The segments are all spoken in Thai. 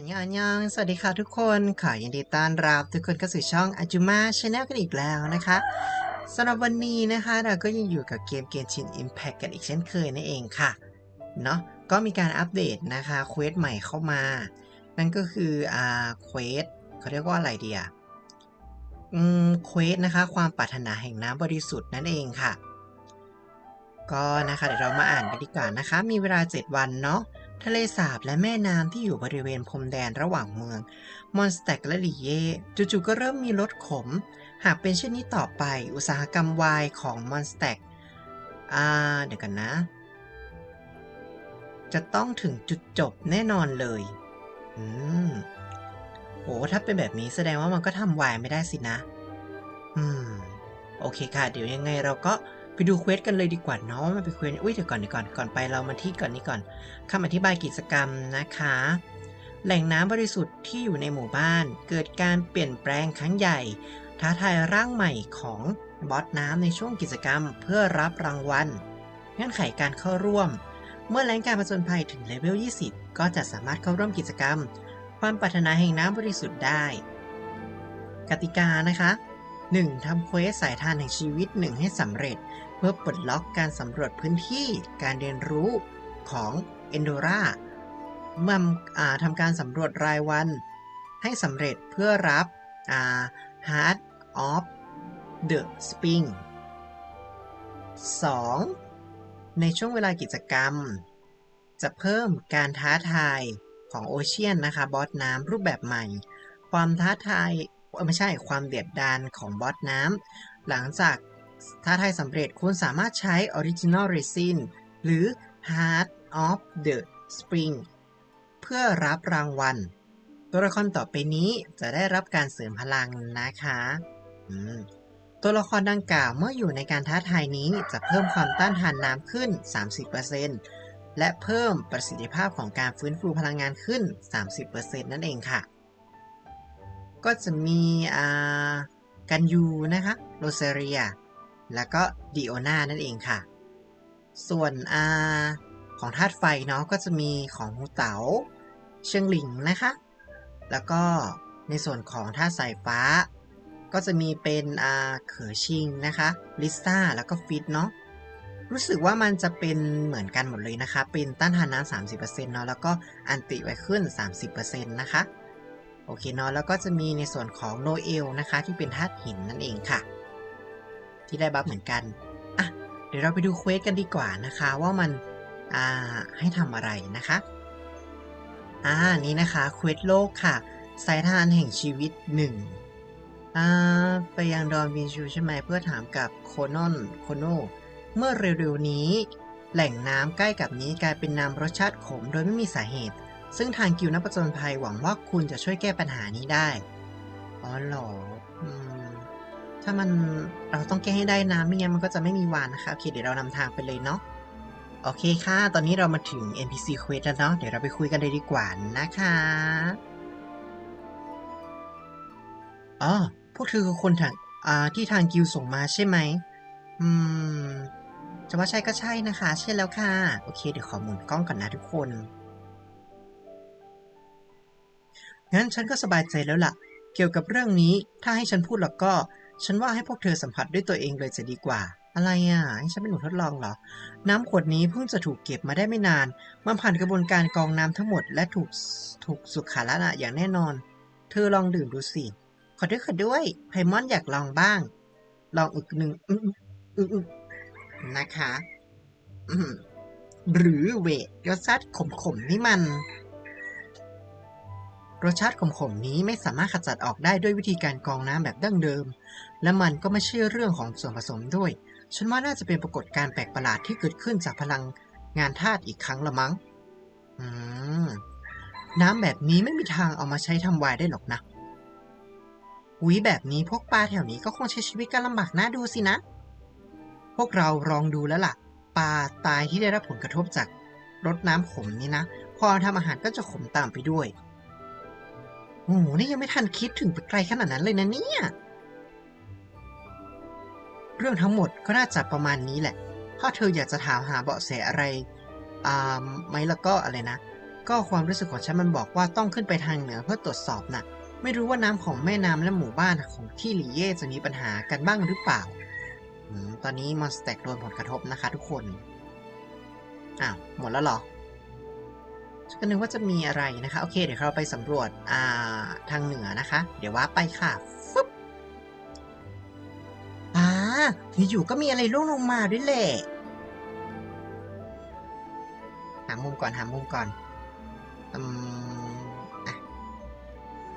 อันยองอันยอง สวัสดีค่ะทุกคน ขอยินดีต้อนรับทุกคนเข้าสู่ช่องอาจุมาชาแนลกันอีกแล้วนะคะสำหรับวันนี้นะคะ เราก็ยังอยู่กับเกมเกมชิน Impact กันอีกเช่นเคยนั่นเองค่ะ เนาะก็มีการอัปเดตนะคะเควสใหม่เข้ามา นั่นก็คืออ่าเควสเขาเรียกว่าอะไรเดียอืมเควสนะคะ ความปรารถนาแห่งน้ำบริสุทธิ์นั่นเองค่ะ ก็นะคะเดี๋ยวเรามาอ่านกันดีกว่านะคะ มีเวลา 7 วันเนาะ ทะเลสาบและแม่น้ำที่อยู่บริเวณพรมแดนระหว่างเมือง มอนสแตกและลีเย่จู่ๆก็เริ่มมีรถขม หากเป็นเช่นนี้ต่อไป อุตสาหกรรมวายของมอนสแตกอ่าเดี๋ยวกันนะ จะต้องถึงจุดจบแน่นอนเลย อืมโอ้ถ้าเป็นแบบนี้แสดงว่ามันก็ทำวายไม่ได้สินะ อืม โอเคค่ะ เดี๋ยวยังไงเราก็ ไปดูเควสกันเลยดีกว่าเนาะว่ามันเป็นเควสอุ้ยเดี๋ยวก่อนเดี๋ยวก่อนก่อนไปเรามาที่ก่อนนี้ก่อนคำอธิบายกิจกรรมนะคะ แหล่งน้ำบริสุทธิ์ที่อยู่ในหมู่บ้าน เกิดการเปลี่ยนแปลงครั้งใหญ่ ท้าทายร่างใหม่ของบอสน้ำในช่วงกิจกรรม เพื่อรับรางวัลเงื่อนไขการเข้าร่วม เมื่อแรงการผจญภัยถึงเลเวล 20 ก็จะสามารถเข้าร่วมกิจกรรม ความปรารถนาแห่งน้ำบริสุทธิ์ได้ กติกานะคะ 1. ทำเควสสายทานแห่งชีวิต 1 ให้สำเร็จ เพื่อปลดล็อกการสำรวจพื้นที่การเรียนรู้ของเอนโดรามันทำการสำรวจรายวัน ให้สำเร็จเพื่อรับ Heart of the Spring 2. ในช่วงเวลากิจกรรม จะเพิ่มการท้าทายของโอเชียนนะคะ บอสน้ำรูปแบบใหม่ ความท้าทายไม่ใช่ความเดือดดานของบอสน้ำหลังจาก ท้าทายสำเร็จคุณสามารถใช้ Original Resin หรือ Heart of the Spring เพื่อรับรางวัล ตัวละครต่อไปนี้จะได้รับการเสริมพลังนะคะตัวละครดังกล่าวเมื่ออยู่ในการท้าทายนี้จะเพิ่มความต้านทานน้ำขึ้น 30%และเพิ่มประสิทธิภาพของการฟื้นฟูพลังงานขึ้น 30%นั่นเองค่ะ ก็จะมีกันยูนะคะ โรเซเรีย แล้วก็ดิโอนานั่นเองค่ะ ส่วนอาของธาตุไฟเนาะก็จะมีของฮูเต๋าเชียงหลิงนะคะ แล้วก็ในส่วนของธาตุสายฟ้า ก็จะมีเป็นอาเขอชิงนะคะลิซ่าแล้วก็ฟิตเนาะรู้สึกว่ามันจะเป็นเหมือนกันหมดเลยนะคะ เป็นต้านทานน้ำ30%เนาะแล้วก็อันติไว้ขึ้น 30%นะคะโอเคเนาะแล้วก็จะมีในส่วนของโนเอลนะคะ ที่เป็นธาตุหินนั่นเองค่ะ ที่ได้บัฟเหมือนกันอะเดี๋ยวเราไปดูเควสกันดีกว่านะคะ ว่ามันอ่าให้ทำอะไรนะคะอ่านี่นะคะเควสโลกค่ะสายทานแห่งชีวิตหนึ่งอ่าไปยังดอนวินชูใช่ไหมเพื่อถามกับโคนอนโคโนเมื่อเร็วๆนี้ แหล่งน้ำใกล้กับนี้กลายเป็นน้ำรสชาติขมโดยไม่มีสาเหตุ ซึ่งทางกิวนักประจนภัยหวังว่าคุณจะช่วยแก้ปัญหานี้ได้ อ๋อหรออืม ถ้ามันเราต้องแก้ให้ได้นะไม่งั้นมันก็จะไม่มีวานนะคะโอเคเดี๋ยวเรานำทางไปเลยเนาะโอเคค่ะ ตอนนี้เรามาถึง NPC Quest แล้วเนาะเดี๋ยวเราไปคุยกันเลยดีกว่านะคะอ๋อพวกเธอคือคนทางอ่าที่ทางกิวส่งมาใช่ไหมอืมจะว่าใช่ก็ใช่นะคะ ใช่แล้วค่ะ โอเค เดี๋ยวขอหมุนกล้องก่อนนะทุกคน งั้นฉันก็สบายใจแล้วล่ะ เกี่ยวกับเรื่องนี้ถ้าให้ฉันพูดแล้วก็ ฉันว่าให้พวกเธอสัมผัสด้วยตัวเองเลยจะดีกว่า อะไรอะให้ฉันเป็นหนูทดลองเหรอ น้ำขวดนี้เพิ่งจะถูกเก็บมาได้ไม่นาน มันผ่านกระบวนการกรองน้ำทั้งหมด และถูกถูกสุขลักษณะอย่างแน่นอน เธอลองดื่มดูสิ ขอด้วยขอด้วย ไพมอนอยากลองบ้าง ลองอึกหนึ่งอืมอืมอืมนะคะหรือเวทรสชาติขมๆนี่มัน รสชาติขมๆนี้ไม่สามารถขจัดออกได้ด้วยวิธีการกรองน้ำแบบดั้งเดิม และมันก็ไม่ใช่เรื่องของส่วนผสมด้วย ฉันว่าน่าจะเป็นปรากฏการณ์แปลกประหลาดที่เกิดขึ้นจากพลังงานธาตุอีกครั้งละมั้ง อืม น้ำแบบนี้ไม่มีทางเอามาใช้ทำวน์ได้หรอกนะวิแบบนี้พวกปลาแถวนี้ก็คงใช้ชีวิตกันลำบากน่าดูสินะ พวกเราลองดูแล้วล่ะ ปลาตายที่ได้รับผลกระทบจากรดน้ำขมนี่นะ พอทำอาหารก็จะขมตามไปด้วย โอ้โหนี่ยังไม่ทันคิดถึงไปไกลขนาดนั้นเลยนะเนี่ย เรื่องทั้งหมดก็น่าจะประมาณนี้แหละ ถ้าเธออยากจะถามหาเบาะแสอะไร อ่าไหมแล้วก็อะไรนะ ก็ความรู้สึกของฉันมันบอกว่าต้องขึ้นไปทางเหนือเพื่อตรวจสอบน่ะ ไม่รู้ว่าน้ำของแม่น้ำและหมู่บ้านของที่หลีเย่จะมีปัญหากันบ้างหรือเปล่าอตอนนี้มอนสแต็กโดนผลกระทบนะคะทุกคน อ้าว หมดแล้วหรอ ก็นึกว่าจะมีอะไรนะคะ โอเค เดี๋ยวเราไปสำรวจอ่าทางเหนือนะคะ เดี๋ยวว่าไปค่ะฟึบอ่าอยู่ก็มีอะไรร่วงลงมาด้วยแหละหามุมก่อนหามุมก่อนอืมอะ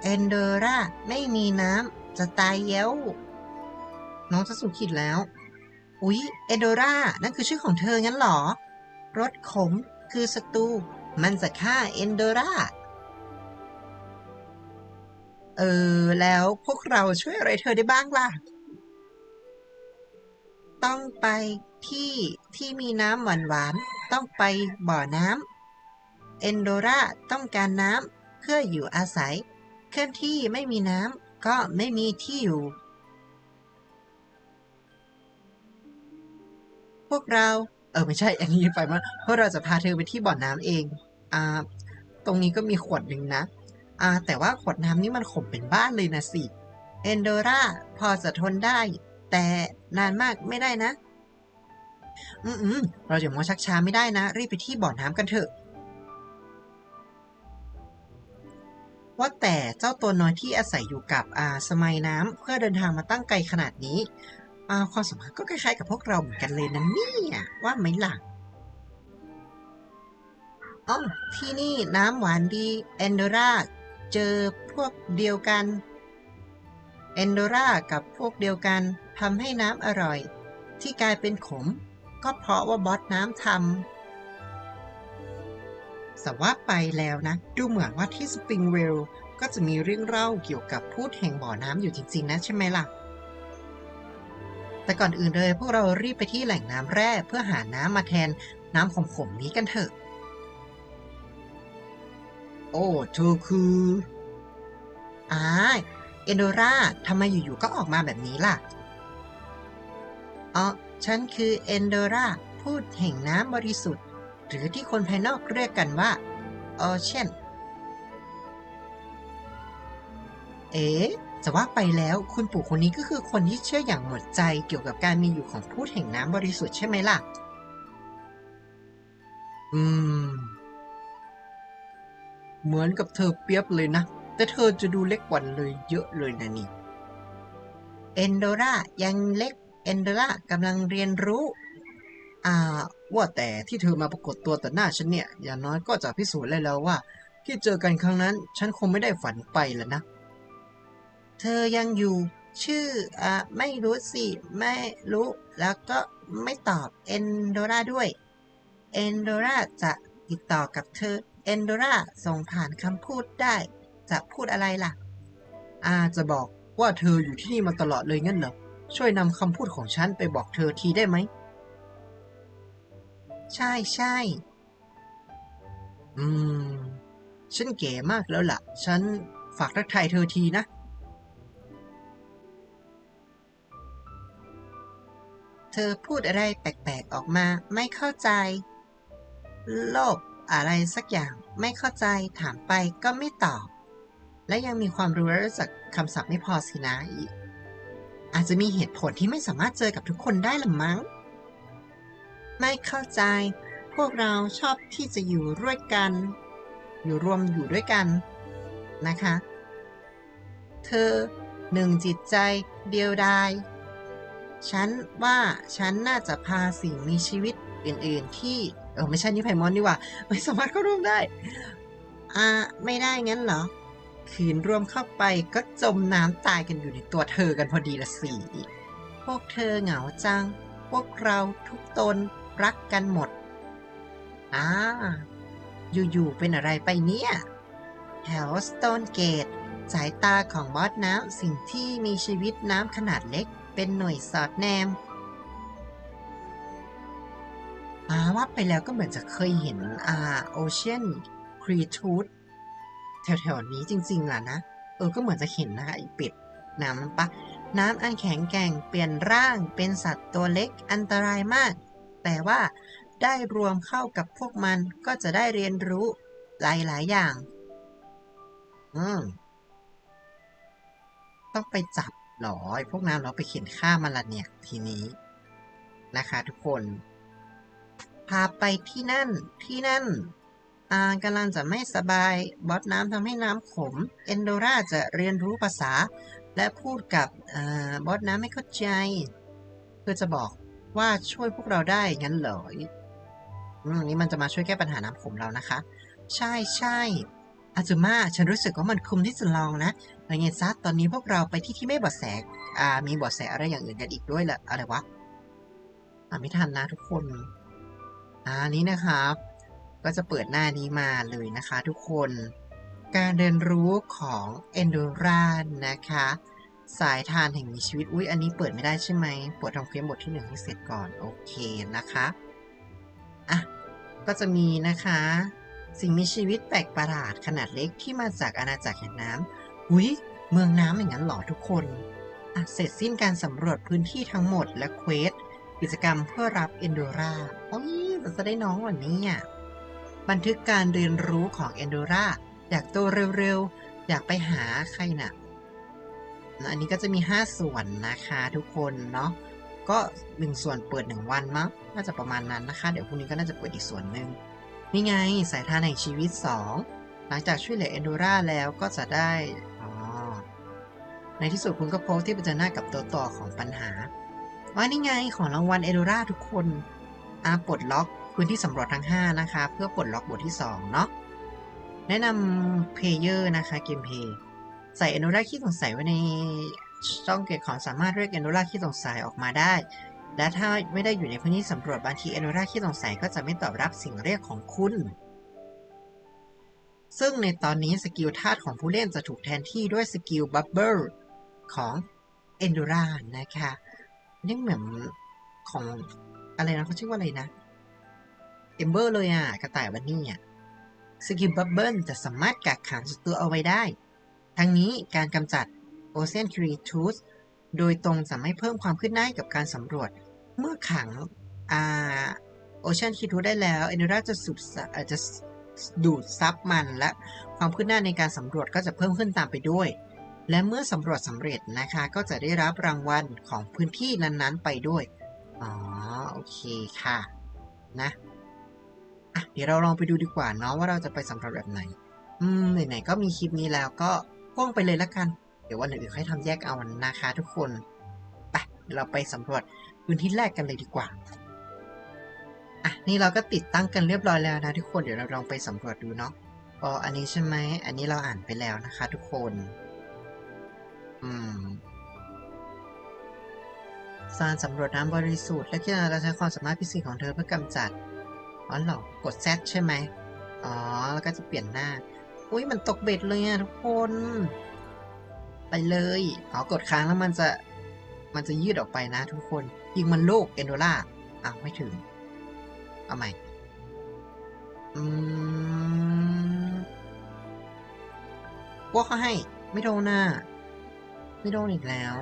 เอนเดอร่าไม่มีน้ำจะตายเย้วน้องจะสุขิดแล้ว อุ๊ย เอนโดอร่านั่นคือชื่อของเธองั้นหรอรถขมคือศัตรู มันจะฆ่าเอนโดราเออ แล้วพวกเราช่วยอะไรเธอได้บ้างล่ะ ต้องไปที่ที่มีน้ำหวานๆต้องไปบ่อน้ำเอนโดราต้องการน้ำเพื่ออยู่อาศัย เคลื่อนที่ไม่มีน้ำก็ไม่มีที่อยู่ พวกเรา เออ ไม่ใช่อันนี้ไปมาเพราะเราจะพาเธอไปที่บ่อน้ำเอง อ่าตรงนี้ก็มีขวดหนึ่งนะอ่าแต่ว่าขวดน้ำนี่มันขมเป็นบ้านเลยนะสิเอนโดร่าพอจะทนได้ แต่นานมากไม่ได้นะ อืมอมเราอย่ามัวชักช้าไม่ได้นะ รีบไปที่บ่อน้ำกันเถอะ ว่าแต่เจ้าตัวน้อยที่อาศัยอยู่กับอาสมัยน้ำเพื่อเดินทางมาตั้งไกลขนาดนี้ อ่าความสัมพันธ์ก็คล้ายๆกับพวกเราเหมือนกันเลยนะเนี่ยว่าไหมล่ะ อ๋อที่นี่น้ำหวานดีเอนโดราเจอพวกเดียวกันเอนโดรากับพวกเดียวกันทำให้น้ำอร่อย ที่กลายเป็นขม ก็เพราะว่าบอสน้ำทำแต่ว่าไปแล้วนะ ดูเหมือนว่าที่สปริงเวลก็จะมีเรื่องเล่าเกี่ยวกับพูดแห่งบ่อน้ำอยู่จริง ๆ นะใช่ไหมล่ะ แต่ก่อนอื่นเลยพวกเรารีบไปที่แหล่งน้ำแร่เพื่อหาน้ำมาแทนน้ำขมๆนี้กันเถอะ โอ้เธอคืออ่าเอนโดราทำไมอยู่ๆก็ออกมาแบบนี้ล่ะอ๋อฉันคือเอนโดราพูดแห่งน้ำบริสุทธิ์ หรือที่คนภายนอกเรียกกันว่าโอเชียนเอ๊จะว่าไปแล้วคุณปู่คนนี้ก็คือคนที่เชื่ออย่างหมดใจเกี่ยวกับการมีอยู่ของพูดแห่งน้ำบริสุทธิ์ใช่ไหมล่ะ อืม เหมือนกับเธอเปียบเลยนะ แต่เธอจะดูเล็กกว่าเลยเยอะเลยนะนี่ เอนโดรายังเล็ก เอนโดรากำลังเรียนรู้ อ่า ว่าแต่ที่เธอมาปรากฏตัวต่อหน้าฉันเนี่ย อย่างน้อยก็จะพิสูจน์ได้แล้วว่า ที่เจอกันครั้งนั้น ฉันคงไม่ได้ฝันไปแล้วนะ เธอยังอยู่ชื่ออ่าไม่รู้สิ ไม่รู้ แล้วก็ไม่ตอบเอนโดราด้วย เอนโดราจะติดต่อกับเธอ เอนโดราส่งผ่านคำพูดได้ จะพูดอะไรล่ะ อาจะบอกว่าเธออยู่ที่นี่มาตลอดเลยงั้นเหรอ ช่วยนำคำพูดของฉันไปบอกเธอทีได้ไหม ใช่ใช่ อืม ฉันเก๋มากแล้วล่ะ ฉันฝากทักทายเธอทีนะ เธอพูดอะไรแปลกๆออกมาไม่เข้าใจ โลภ อะไรสักอย่างไม่เข้าใจถามไปก็ไม่ตอบ และยังมีความรู้รู้จักคำศัพท์ไม่พอสินะอีก อาจจะมีเหตุผลที่ไม่สามารถเจอกับทุกคนได้หรือมั้ง ไม่เข้าใจ พวกเราชอบที่จะอยู่ด้วยกัน อยู่รวมอยู่ด้วยกันนะคะ เธอหนึ่งจิตใจเดียวดายฉันว่าฉันน่าจะพาสิ่งมีชีวิตอื่น ๆ ที่ เออไม่ใช่นิไพมอนดีกว่า ไม่สามารถเข้าร่วมได้ อ่า ไม่ได้งั้นเหรอคืนร่วมเข้าไปก็จมน้ำตายกันอยู่ในตัวเธอกันพอดีละสิพวกเธอเหงาจัง พวกเราทุกตนรักกันหมด อ่า อยู่ๆเป็นอะไรไปเนี่ย แถวสโตนเกตสายตาของบอสน้ำสิ่งที่มีชีวิตน้ำขนาดเล็ก เป็นหน่วยสอดแนม อาว่าไปแล้วก็เหมือนจะเคยเห็นอ่าโอเชียนครีทูดแถวๆนี้จริงๆล่ะนะ เออก็เหมือนจะเห็นนะคะอเป็ดน้ำปะน้ำอันแข็งแกร่งเปลี่ยนร่างเป็นสัตว์ตัวเล็กอันตรายมาก แต่ว่าได้รวมเข้ากับพวกมันก็จะได้เรียนรู้หลายๆอย่าง อืม ต้องไปจับหรอพวกนั้นเราไปเขียนฆ่ามันละเนี่ย ทีนี้นะคะทุกคนาไปที่นั่น ที่นั่น อากำลังจะไม่สบาย บอสน้ำทำให้น้ำขม เอนโดราจะเรียนรู้ภาษา และพูดกับอาบอสน้ำไม่เข้าใจ เพื่อจะบอกว่าช่วยพวกเราได้งั้นเหรออืมนี่มันจะมาช่วยแก้ปัญหาน้ำขมเรานะคะ ใช่ใช่อาจุมาฉันรู้สึกว่ามันคุ้มที่จะลองนะอะไรเงี้ยซัดตอนนี้พวกเราไปที่ที่ไม่บอดแสอ่ามีบอดแสอะไรอย่างอื่นกันอีกด้วยแหละอะไรวะอ่าไม่ทันนะทุกคน อ่านี้นะครับ ก็จะเปิดหน้านี้มาเลยนะคะทุกคน การเรียนรู้ของ e n d o r a นะคะ สายทานแห่งมีชีวิต อุ๊ยอันนี้เปิดไม่ได้ใช่ไหมเปิดทำเควสบทที่หนึ่งให้เสร็จก่อน โอเคนะคะ อะ ก็จะมีนะคะ สิ่งมีชีวิตแปลกประหลาดขนาดเล็กที่มาจากอาณาจักรแห่งน้ำอุ๊ยเมืองน้ำอย่างนั้นหรอทุกคนอะเสร็จสิ้นการสำรวจพื้นที่ทั้งหมดและเควสกิจกรรมเพื่อรับเอนโดรา อ้ยเราจะได้น้องวันนี้อะบันทึกการเรียนรู้ของเอนโดราอยากโตเร็วๆ อยากไปหาใครน่ะ อันนี้ก็จะมี 5 ส่วนนะคะทุกคนเนาะก็ 1 ส่วนเปิด 1 วันมั้งน่าจะประมาณนั้นนะคะ เดี๋ยวพรุ่งนี้ก็น่าจะเปิดอีกส่วนหนึ่งนี่ไงสายทานแห่งชีวิต 2 หลังจากช่วยเหลือเอนโดราแล้วก็จะได้อ๋อในที่สุดคุณก็พบที่เผชิญหน้ากับตัวต่อของปัญหาว่านี่ไงของรางวัลเอโดราทุกคน อาปลดล็อกพื้นที่สำรวจทั้ง 5 นะคะ เพื่อปลดล็อกบทที่ 2 เนาะแนะนำเพลเยอร์นะคะเกมเพย์ใส่เอนโดราขี้สงสัยไว้ในช่องเก็บของสามารถเรียกเอนโดราขี้สงสัยออกมาได้ และถ้าไม่ได้อยู่ในพื้นที่สำรวจบางทีเอนโดราขี้สงสัยก็จะไม่ตอบรับสิ่งเรียกของคุณ ซึ่งในตอนนี้สกิลธาตุของผู้เล่นจะถูกแทนที่ด้วยสกิลบับเบิลของเอนโดรานะคะนี่เหมือนของ อะไรนะเขาชื่อว่าอะไรนะเอมเบอร์เลยอะ กระต่ายวันนี้อะสกิลบับเบิลจะสามารถกักขังศัตรูเอาไว้ได้ ทั้งนี้การกำจัดโอเซนครีทูสโดยตรงจะไม่เพิ่มความขึ้นหน้ากับการสำรวจ เมื่อขังอ่าโอเชียนครีทูสได้แล้ว เอนโดราจะสูบซะเอ่อจะดูดซับมันและความขึ้นหน้าในการสำรวจก็จะเพิ่มขึ้นตามไปด้วย และเมื่อสำรวจสำเร็จนะคะ ก็จะได้รับรางวัลของพื้นที่นั้นๆไปด้วย อ๋อ โอเคค่ะ นะ อะ เดี๋ยวเราลองไปดูดีกว่าเนาะว่าเราจะไปสำรวจแบบไหน อืม ไหนๆ ก็มีคลิปนี้แล้วก็พ่วงไปเลยละกัน เดี๋ยววันอื่นๆค่อยทำแยกเอานะคะทุกคน ไปเดี๋ยวเราไปสำรวจพื้นที่แรกกันเลยดีกว่า อะ นี่เราก็ติดตั้งกันเรียบร้อยแล้วนะทุกคน เดี๋ยวเราลองไปสำรวจดูเนาะอ๋ออันนี้ใช่ไหม อันนี้เราอ่านไปแล้วนะคะ ทุกคน อืม สารสำรวจน้ำบริสุทธิ์และที่เราใช้ความสามารถพิเศษของเธอเพื่อกำจัดอ๋อหรอกด Z ใช่ไหมอ๋อ แล้วก็จะเปลี่ยนหน้า อุ้ยมันตกเบ็ดเลยอะทุกคน ไปเลยอ๋อกดค้างแล้วมันจะมันจะยืดออกไปนะทุกคนยิงมันลูกเอนโดล่าอ้าวไม่ถึง เอาใหม่อืมว่าเขาให้ ไม่โดนน่ะไม่โดนอีกแล้ว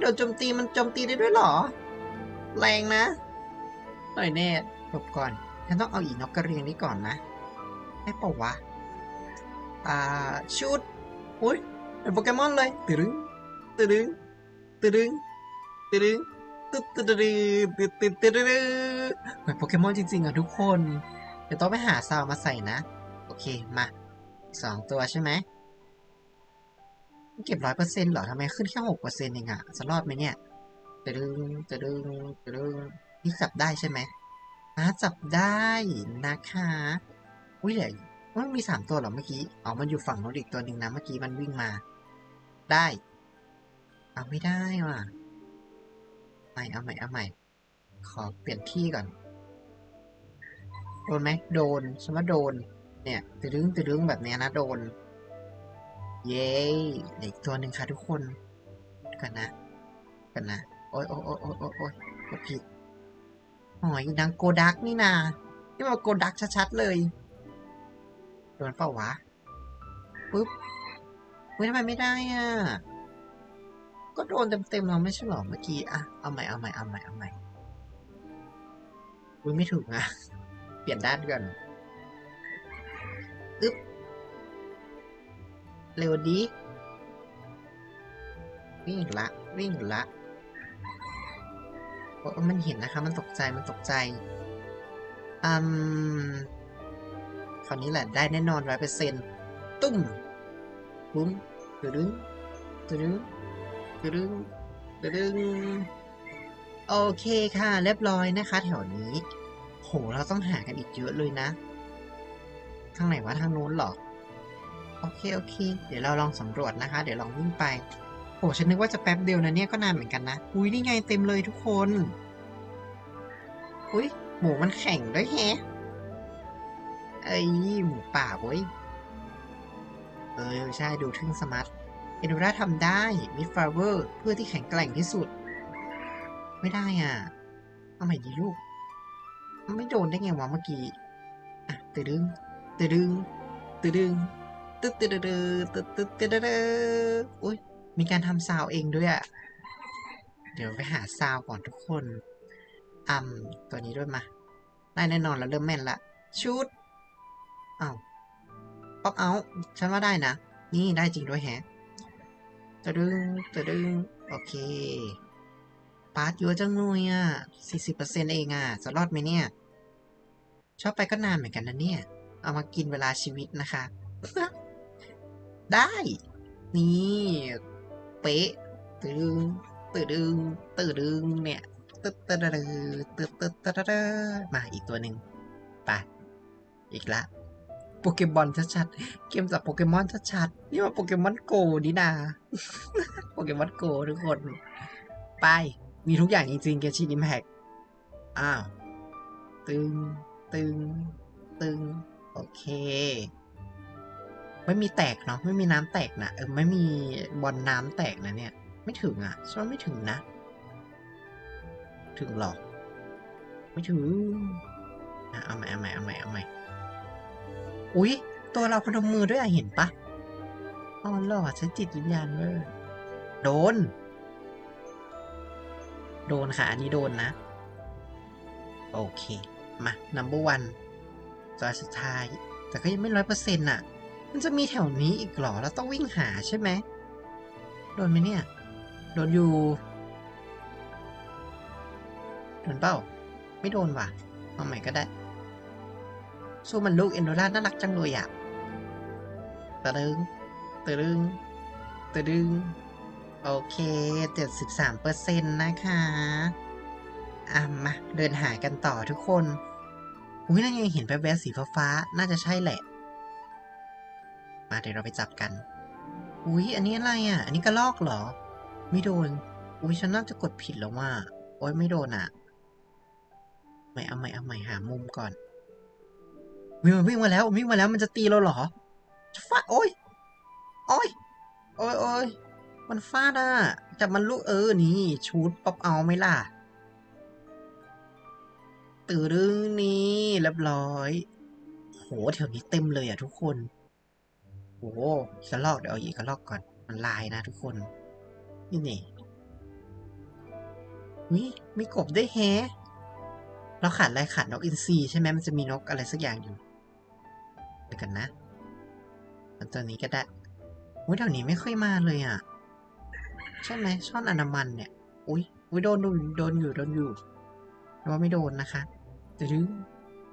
โดนโจมตีมันโจมตีได้ด้วยเหรอ แรงนะหน่อยแน่หลบก่อน ฉันต้องเอาอีนกกระเรียงนี้ก่อนนะได้ปะวะ อ่า ชุดอุ้ยเป็นโปเกมอนเลยตึดึงตึดึงตึดึงตึดึงตึ๊ดตึ๊ดตึ๊ดตึ๊ดตึ๊ดตึ๊ดตึ๊ดเหมือนโปเกมอนจริงๆอะทุกคน เดี๋ยวต้องไปหาซาวมาใส่นะ โอเค มาสองตัวใช่ไหม เก็บร้อยเปอร์เซ็นต์เหรอทำไมขึ้นแค่หกเปอร์เซ็นต์เองอะจะรอดไหมเนี่ยจะดึงจะดึงจะดึงนี่จับได้ใช่ไหมอ่าจับได้นะคะอุ้ยเดี๋ยวมันมีสามตัวเหรอเมื่อกี้อ๋อมันอยู่ฝั่งโน้นอีกตัวหนึ่งนะเมื่อกี้มันวิ่งมา ได้ เอาไม่ได้ว่ะใหม่เอาใหม่เอาใหม่ ขอเปลี่ยนที่ก่อน โดนไหมโดนฉันว่าโดน เนี่ยตะดึงตะดึงแบบเนี้ยนะโดน เย้เหลืออีกตัวหนึ่งค่ะทุกคนกันนะ กันนะ โอ๊ยโอ๊ยโอ๊ยโอ๊ยโอ๊ยโอ๊ยกดผิดหอยดังโกดักนี่นานี่มันโกดักชัดๆเลยโดนเปล่าวะปุ๊บเฮ้ยทำไมไม่ได้อะ ก็โดนเต็มๆเราไม่ใช่หรอเมื่อกี้อะเอาใหม่เอาใหม่เอาใหม่เอาใหม่อุ้ยไม่ถูกนะ เปลี่ยนด้านก่อน เร็วดี วิ่งละ วิ่งละโอ้มันเห็นนะคะ มันตกใจ มันตกใจ อืม คราวนี้แหละ ได้แน่นอนร้อยเปอร์เซ็นต์ตุ้มปุ้มตึดึงตึดึงตึดึงตึดึงโอเคค่ะ เรียบร้อยนะคะ แถวนี้ โห เราต้องหากันอีกเยอะเลยนะ ทางไหนวะ ทางโน้นหรอ โอเคโอเค เดี๋ยวเราลองสำรวจนะคะ เดี๋ยวลองวิ่งไปโหฉันนึกว่าจะแป๊บเดียวนะเนี่ยก็นานเหมือนกันนะ อุ้ยนี่ไงเต็มเลยทุกคน อุ้ยหมูมันแข่งด้วยแฮะเอ้หมูป่าเว้ย เออใช่ดูทึ่งสมาร์ทเอโดราทำได้มิดฟลาเวอร์เพื่อที่แข็งแกร่งที่สุด ไม่ได้อะ เอาใหม่ดีลูก ไม่โดนได้ไงวะเมื่อกี้ อะตึดึงตึดึงตึดึง ตึ๊ดตึ๊ดตึ๊ดตึ๊ดตึ๊ดตึ๊ดอุ้ยมีการทำซาวเองด้วยอะ เดี๋ยวไปหาซาวก่อนทุกคนอัมตัวนี้ด้วยมา ได้แน่นอนแล้วเริ่มแม่นละชุดอ้าวป๊อปเอาฉันว่าได้นะ นี่ได้จริงด้วยแฮะตะดึงตะดึงโอเคปาร์ตเยอะจังเลยอะสี่สิบเปอร์เซ็นต์เองอะ จะรอดไหมเนี่ย ชอบไปก็นานเหมือนกันนะเนี่ย เอามากินเวลาชีวิตนะคะ ได้ นี่เป๊ะตึดึงตึดึงตึดึงเนี่ยตึ๊ดตึ๊ดตึ๊ดตึ๊ดตึ๊ดตึ๊ดมาอีกตัวหนึ่งไปอีกละโปเกมอนชัดๆ เกมจับโปเกมอนชัดๆ นี่มันโปเกมอนโกนี่นา โปเกมอนโกทุกคน ไป มีทุกอย่างจริงๆ แกชินอิมแพกอ้าว ตึง ตึง ตึง โอเค ไม่มีแตกเนาะไม่มีน้ำแตกนะเออไม่มีบอลน้ำแตกนะเนี่ย ไม่ถึงอะฉันว่าไม่ถึงนะ ถึงหรอไม่ถึงเอาใหม่เอาใหม่เอาใหม่เอาใหม่อุ๊ย ตัวเราพนมมือด้วยอะเห็นปะอ๋อหรอใช้จิตวิญญาณเว้ยโดน โดนค่ะ อันนี้โดนนะ โอเค มา number one จอยสุดท้าย แต่ก็ยังไม่ร้อยเปอร์เซ็นต์อะ มันจะมีแถวนี้อีกหรอเราต้องวิ่งหาใช่ไหม โดนไหมเนี่ย โดนอยู่ โดนเปล่าไม่โดนว่ะ เอาใหม่ก็ได้ สู้มันลูกเอนโดราน่ารักจังเลยอะตะดึงตะดึงตะดึง โอเคเจ็ดสิบสามเปอร์เซ็นต์นะคะอะมาเดินหากันต่อทุกคน อุ้ยนั่นยังเห็นแวบๆสีฟ้าๆ น่าจะใช่แหละ มาเดี๋ยวเราไปจับกัน อุ้ยอันนี้อะไรอะ อันนี้กระลอกเหรอ ไม่โดน อุ้ยฉันน่าจะกดผิดแล้วว่า โอ้ยไม่โดนอะ ไม่เอาไม่เอาไม่หามุมก่อนวิ่งมาวิ่งมาแล้ววิ่งมาแล้วมันจะตีเราเหรอจะฟาดโอ้ยโอ้ยโอ้ยโอ้ยมันฟาดอะ จับมันลูกเออ นี่ ชูดป๊อปเอาไหมล่ะ ตื่นรึงนี่เรียบร้อย โหแถวนี้เต็มเลยอะทุกคน โอ้อีกระลอกเดี๋ยวเอาอีกระลอกก่อน มันลายนะทุกคน นี่นี่วิมีกบได้แฮเราขาดอะไรขาดนกอินทรีใช่ไหมมันจะมีนกอะไรสักอย่างอยู่เดี๋ยวกันนะตัวนี้ก็ได้อุ้ยแถวนี้ไม่ค่อยมาเลยอะ ใช่ไหมช่อนอนามันเนี่ย อุ้ยอุ้ยโดนโดนโดนอยู่โดนอยู่แต่ว่าไม่โดนนะคะตืดึง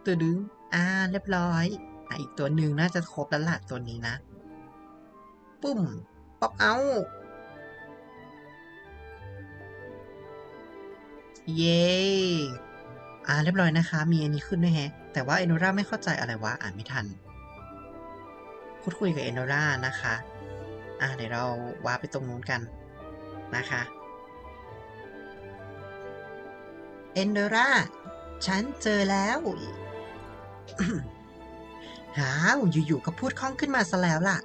ตืดึงอ่าเรียบร้อยอะอีกตัวหนึ่งน่าจะครบแล้วล่ะตัวนี้นะ ปุ้ม ป๊อปเอา เย้อ่าเรียบร้อยนะคะ มีอันนี้ขึ้นด้วยแฮะ แต่ว่าเอนโดราไม่เข้าใจอะไรวะ อ่านไม่ทัน พูดคุยกับเอนโดรานะคะ อ่าเดี๋ยวเราวาร์ไปตรงนู้นกันนะคะเอนโดราฉันเจอแล้วหาวอยู่ๆก็พูดคล่องขึ้นมาซะแล้วล่ะ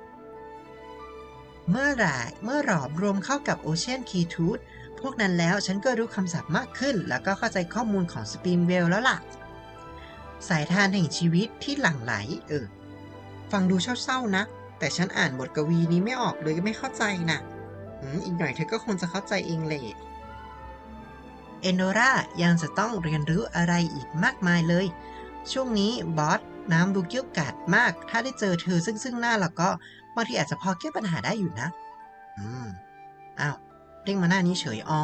เมื่อไหร่เมื่อหลอมรวมเข้ากับโอเชียนคีทูธพวกนั้นแล้วฉันก็รู้คำศัพท์มากขึ้น แล้วก็เข้าใจข้อมูลของสปีนเวลแล้วล่ะ สายทานแห่งชีวิตที่หลั่งไหล เออ ฟังดูเศร้าๆนะ แต่ฉันอ่านบทกวีนี้ไม่ออกเลยไม่เข้าใจนะอืมอีกหน่อยเธอก็คงจะเข้าใจเองเลยเอนโดรายังจะต้องเรียนรู้อะไรอีกมากมายเลย ช่วงนี้บอสน้ำดูเกี้ยวกาดมาก ถ้าได้เจอเธอซึ่งซึ่งหน้าแล้วก็ บางทีอาจจะพอแก้ปัญหาได้อยู่นะ อืม อ้าวเด้งมาหน้านี้เฉย อ๋อ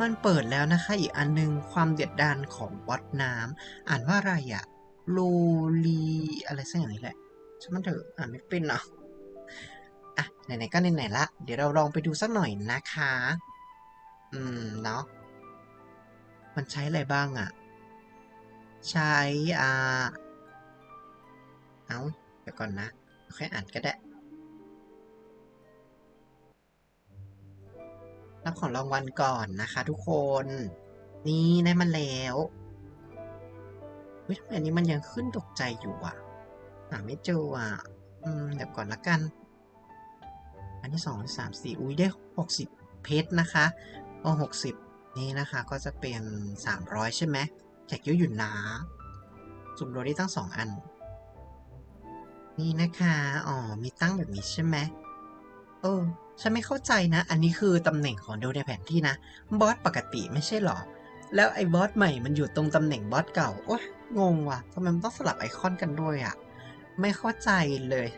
มันเปิดแล้วนะคะ อีกอันนึง ความเดือดดานของบอสน้ำ อ่านว่าอะไรอะโลลี อะไรสักอย่างนี้แหละช่างมันเถอะ อ่านไม่เป็นเนาะอะ ไหนๆ ก็ไหนๆ ละ เดี๋ยวเราลองไปดูสักหน่อยนะคะ อืม เนาะ มันใช้อะไรบ้างอะใช้ อ่า เอาเดี๋ยวก่อนนะค่อยอ่านก็ได้ รับของรางวัลก่อนนะคะทุกคน นี่ได้มาแล้วเฮ้ยทำไมอันนี้มันยังขึ้นตกใจอยู่อะ หาไม่เจออะ อืม เดี๋ยวก่อนละกัน อันที่สองสามสี่อุ้ยได้หกสิบเพชรนะคะโอ้หกสิบนี่นะคะก็จะเป็นสามร้อยใช่ไหมแจกเยอะอยู่นะสุ่มโดได้ตั้งสองอัน นี่นะคะ อ๋อ มีตั้งแบบนี้ใช่ไหมเออ ฉันไม่เข้าใจนะ อันนี้คือตำแหน่งของดูในแผนที่นะ บอสปกติไม่ใช่หรอ แล้วไอ้บอสใหม่มันอยู่ตรงตำแหน่งบอสเก่า โอ๊ย งงว่ะทำไมมันต้องสลับไอคอนกันด้วยอะ่ะ ไม่เข้าใจเลย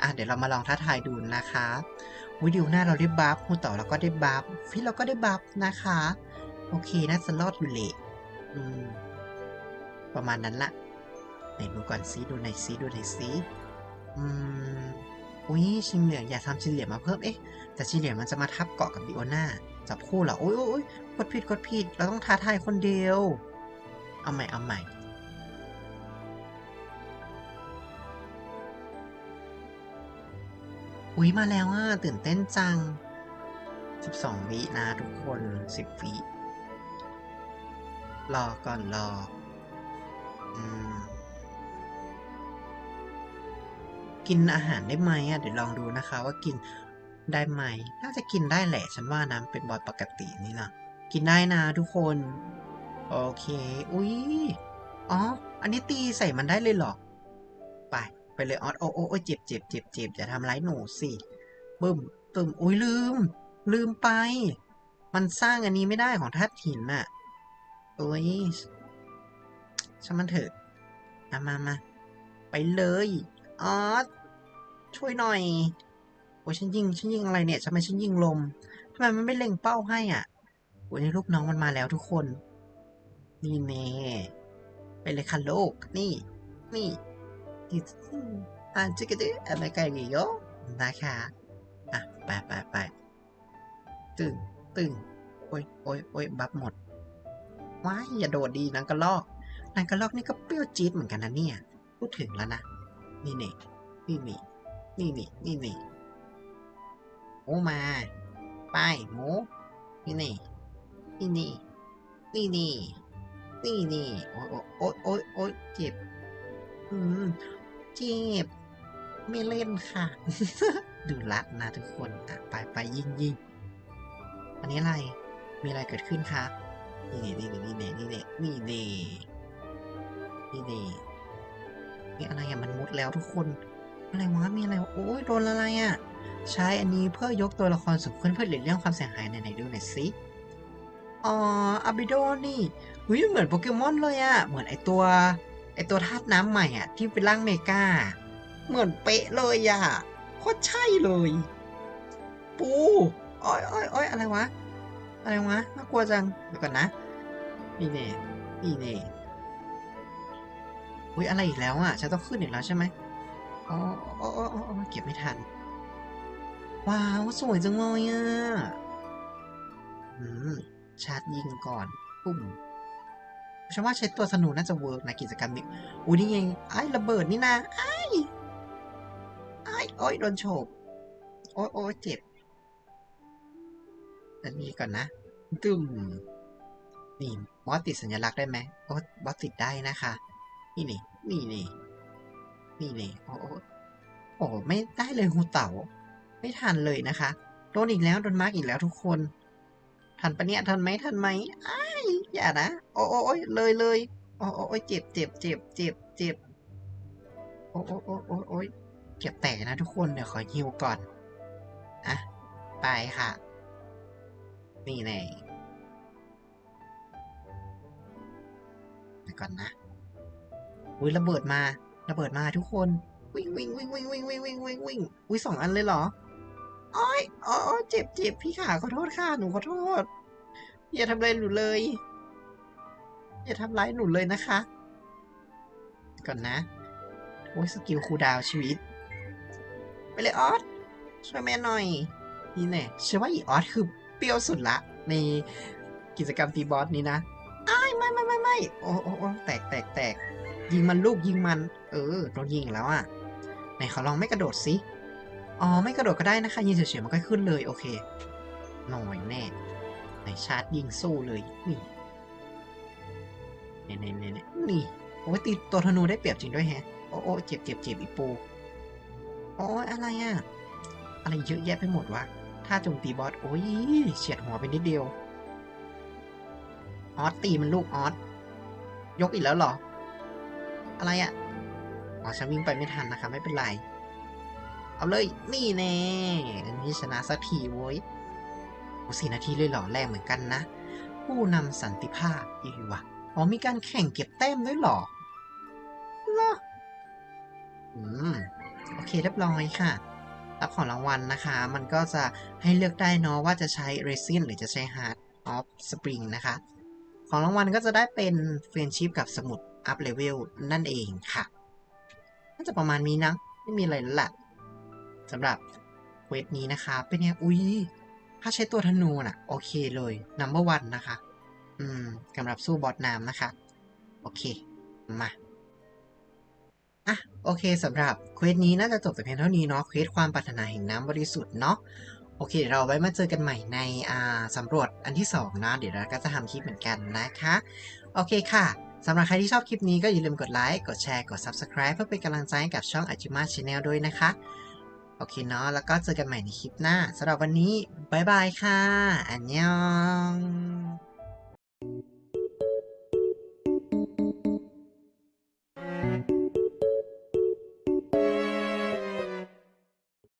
อะ เดี๋ยวเรามาลองท้าทายดูนะคะวิดีโอหน้าเราได้บัฟฮูต่าเราก็ได้บัฟฟิเราก็ได้บัฟนะคะ โอเค น่าจะรอดอยู่เลยอืมประมาณนั้นละไหนดูก่อนซิดูไหนซิดูไหนซิอืม อุ้ยชิงเหลืองอยากทำชิงเหลืองมาเพิ่มเอ๊ะแต่ชิงเหลืองมันจะมาทับเกาะกับดิโอนาจับคู่เหรอโอ้ยโอ้ยโอ้ยกดผิดกดผิดเราต้องท้าทายคนเดียว เอาใหม่เอาใหม่อุ้ยมาแล้วอะตื่นเต้นจัง 12 วินะทุกคน 10 วิรอก่อนรอ อืม กินอาหารได้ไหมอะเดี๋ยวลองดูนะคะ ว่ากินได้ไหม น่าจะกินได้แหละ ฉันว่านะเป็นบอดปกตินี่นะกินได้นะทุกคน โอเค อุ้ยอ๋อ อันนี้ตีใส่มันได้เลยเหรอ ไป ไปเลยออสโอ้โอ้เจ็บเจ็บเจ็บเจ็บอย่าทำร้ายหนูสิบึ้มตึมอุ้ยลืม ลืมไป มันสร้างอันนี้ไม่ได้ของธาตุหินน่ะเอ้ยช่างมันเถอะมามามาไปเลย ออสช่วยหน่อย โอ้ยฉันยิง ฉันยิงอะไรเนี่ยทำไมฉันยิงลมทำไมมันไม่เล็งเป้าให้อะโอ้ยนี่ลูกน้องมันมาแล้วทุกคน นี่เน่ไปเลยค่ะโลกนี่ นี่นี่อ่านจิกกะดิอะไรกันนี่โยนะคะอะไปไปไปตึงตึงโอ้ยโอ้ยโอ้ยบัฟหมดว้ายอย่าโดดดีนางกระลอกนางกระลอกนี่ก็เปรี้ยวจี๊ดเหมือนกันนะเนี่ย พูดถึงแล้วนะ นี่นี่นี่นี่นี่นี่นี่นี่หมูมาไปหมูนี่นี่นี่นี่นี่นี่นี่นี่โอ้ยโอ้ยโอ้ยโอ้ยเจ็บอืมเจ็บไม่เล่นค่ะ ดูรัดนะทุกคนอะไปไปยิงยิงอันนี้อะไร มีอะไรเกิดขึ้นคะนี่นี่นี่นี่นี่นี่นี่นี่นี่ นี่อะไรอะมันมุดแล้วทุกคน อะไรวะมีอะไรโอ้ยโดนอะไรอะใช้อันนี้เพื่อยกตัวละครสูงขึ้นเพื่อหลีกเลี่ยงความเสียหายไหนๆดูหน่อยสิอ๋ออาบิโดนี่หุ้ยเหมือนโปเกมอนเลยอะเหมือนไอตัวไอตัวธาตุน้ำใหม่อะที่เป็นร่างเมกาเหมือนเป๊ะเลยอะโคตรใช่เลย ปูอ้อยอ้อยอ้อยอะไรวะ อะไรวะน่ากลัวจังเดี๋ยวก่อนนะนี่เน่นี่เน่ อุ้ยอะไรอีกแล้วอะฉันต้องขึ้นอีกแล้วใช่ไหมอ๋ออ๋ออ๋อเก็บไม่ทัน ว้าว สวยจังเลยอะอืมชาร์จยิงก่อนปุ่มฉันว่าใช้ตัวสนุน่าจะเวิร์กนะกิจกรรมนี้อุ้ยนี่ไงไอ้ระเบิดนี่นะไอ้ไอ้โอ้ยโดนโฉบโอ้ยโอ้ยเจ็บอันนี้ก่อนนะตึมนี่บอสติดสัญลักษณ์ได้ไหมโอ้บอสติดได้นะคะ นี่นี่นี่นี่นี่นี่โอ้โอ้โอ้ไม่ได้เลยหูเต่า ไม่ทันเลยนะคะ โดนอีกแล้ว โดนมาร์กอีกแล้วทุกคน ทันปะเนี่ย ทันไหมทันไหมอ้ายอย่านะ โอ้โอ้ยเลยเลยโอ้โอ้โอ้ยเจ็บเจ็บเจ็บเจ็บเจ็บโอ้โอ้โอ้โอ้โอ้ยเก็บแตกนะทุกคน เดี๋ยวขอฮิวก่อน อะ ไปค่ะ นี่แน่ไปก่อนนะ อุ้ยระเบิดมา ระเบิดมาทุกคน วิ่งวิ่งวิ่งวิ่งวิ่งวิ่งวิ่งวิ่งวิ่งอุ้ยสองอันเลยเหรออ้อยอ๋อเจ็บเจ็บพี่ขาขอโทษค่ะหนูขอโทษ อย่าทำอะไรหนูเลย อย่าทำร้ายหนูเลยนะคะ ก่อนนะโอ้ยสกิลคูดาวชีวิต ไปเลยออสช่วยแม่หน่อยนี่แน่เชื่อว่าอีออสคือเปรี้ยวสุดละ ในกิจกรรมตีบอสนี้นะอ้ายไม่ไม่ไม่ไม่โอ้โอ้แตกแตกแตก ยิงมันลูกยิงมัน เออโดนยิงแล้วอะไหนขอลองไม่กระโดดสิอ๋อไม่กระโดดก็ได้นะคะยิงเฉยๆมันก็ขึ้นเลยโอเคหน่อยแน่ไหนชาร์จยิงสู้เลยนี่นี่นี่นี่นี่โอ้ยตีตัวธนูได้เปรียบจริงด้วยแฮะโอ้โอ้เจ็บเจ็บเจ็บอีปูโอ้ยอะไรอะอะไรเยอะแยะไปหมดวะถ้าโจมตีบอสโอ้ยเฉียดหัวไปนิดเดียวออสตีมันลูกออสยกอีกแล้วเหรอ อะไรอะ่ะอ๋อฉันวิ่งไปไม่ทันนะคะไม่เป็นไร เอาเลย นี่แน่นี่ชนะสักทีโว้ยโอ้สี่นาทีเลยเหรอแรงเหมือนกันนะ ผู้นำสันติภาพอีกวะอ๋อมีการแข่งเก็บแต้มด้วยหรอเหรออืม โอเคเรียบร้อยค่ะ รับของรางวัลนะคะ มันก็จะให้เลือกได้เนาะว่าจะใช้ resin หรือจะใช้ hard of spring นะคะ ของรางวัลก็จะได้เป็น friendship กับสมุด up level นั่นเองค่ะน่าจะประมาณนี้นะ ไม่มีอะไรแล้วล่ะสำหรับเวสนี้นะคะ เป็นไงอุ้ยถ้าใช้ตัวธนูน่ะ โอเคเลย number one นะคะ อืมสำหรับสู้บอสน้ำนะคะ โอเค มาอะโอเคสำหรับเควสนี้น่าจะจบแต่เพียงเท่านี้เนาะเควสความปรารถนาแห่งน้ำบริสุทธิ์เนาะโอเคเดี๋ยวเราไว้มาเจอกันใหม่ในอ่าสำรวจอันที่2นะเดี๋ยวเราก็จะทำคลิปเหมือนกันนะคะ โอเคค่ะ สำหรับใครที่ชอบคลิปนี้ก็อย่าลืมกดไลค์ กดแชร์ กด Subscribe เพื่อเป็นกำลังใจให้กับช่องอาจิมาชาแนลด้วยนะคะ โอเคเนาะ แล้วก็เจอกันใหม่ในคลิปหน้าสำหรับวันนี้บายบายค่ะ อันยอง